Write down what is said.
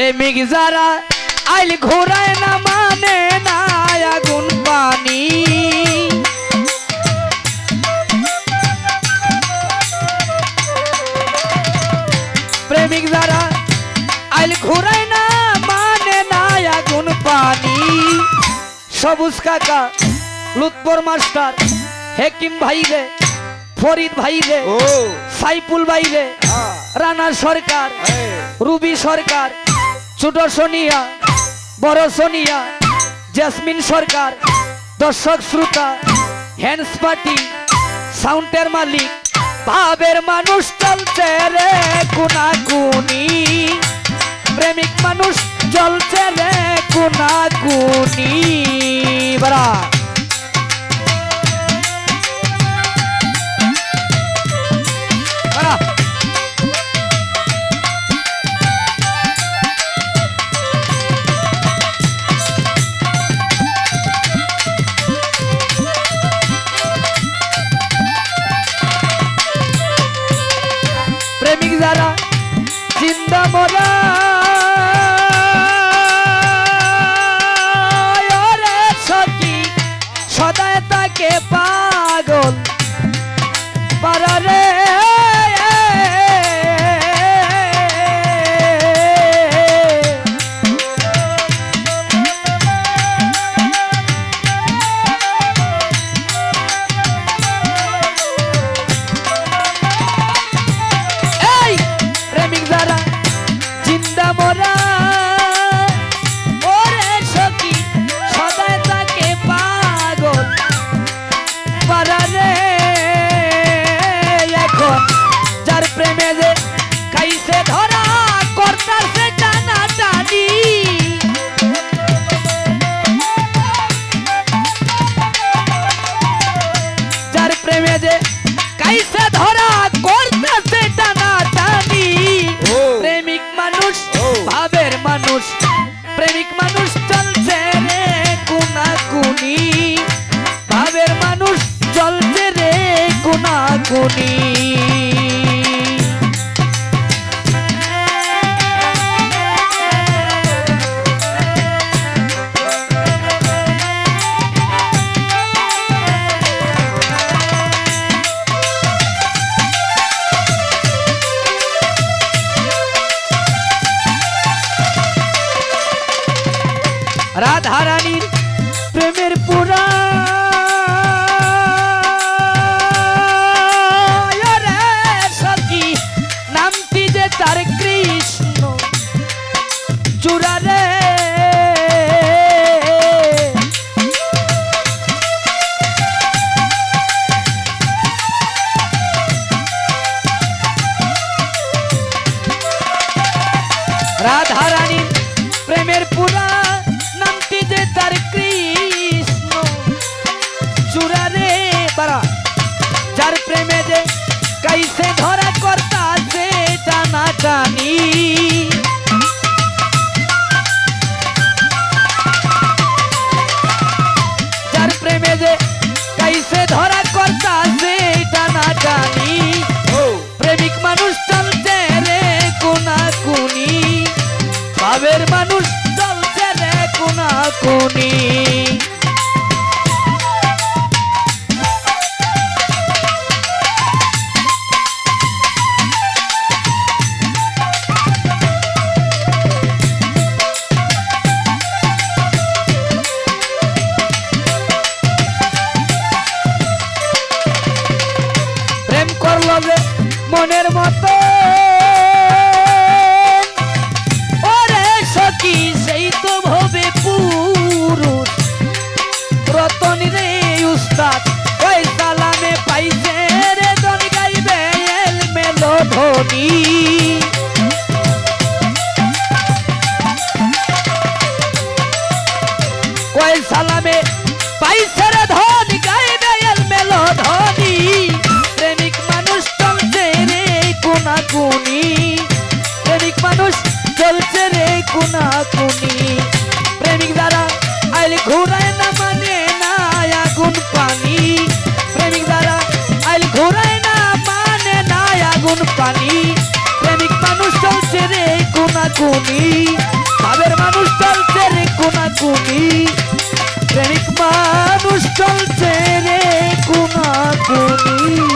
প্রেমিক যারা আইল ঘোরায় না মানে না আগুন পানি। প্রেমিক যারা আইল ঘোরায় না মানে না আগুন পানি। সবুজ কাকা লুৎপর মাস্টার হেকিম ভাই রে ফরিদ ভাই রে ও। সাইফুল ভাই রে হ্যাঁ। রানা সরকার এই, রুবি সরকার ছোট সোনিয়া, বড় সোনিয়া, জেসমিন সরকার, দর্শক শ্রোতা হ্যান্ডস পার্টি সাউন্ডের মালিক, ভাবের মানুষ চলছে রে কুনা কুনি প্রেমিক মানুষ চলছে রে কুনা কুনি বরা বরা প্রেমে যে কাইসে ধরা। প্রেমের পুরা। সখী নামটি যে তার কৃষ্ণ। চূড়া রে। রাধারানীর প্রেমের পুরা। যার প্রেমে যে কাইসে ধরা কর্তা সে টানা টানি ওরে সখী সেই তো ভবে কয় সালামে পাইছে রে ধর কুনি প্রেমিক মানুষ চলছে রে কুনা কুনি প্রেমিক দ্বারা আইলে ঘুরায় না মানে না আগুন পানি। প্রেমিক দ্বারা আইল ঘুরায় না মানে না আগুন পানি। প্রেমিক মানুষ চলছে রে কুনা কুনি ভাবের মানুষ চলছে রে কুনা কুনি প্রেমিক মানুষ চলছে রে কুনা কুনি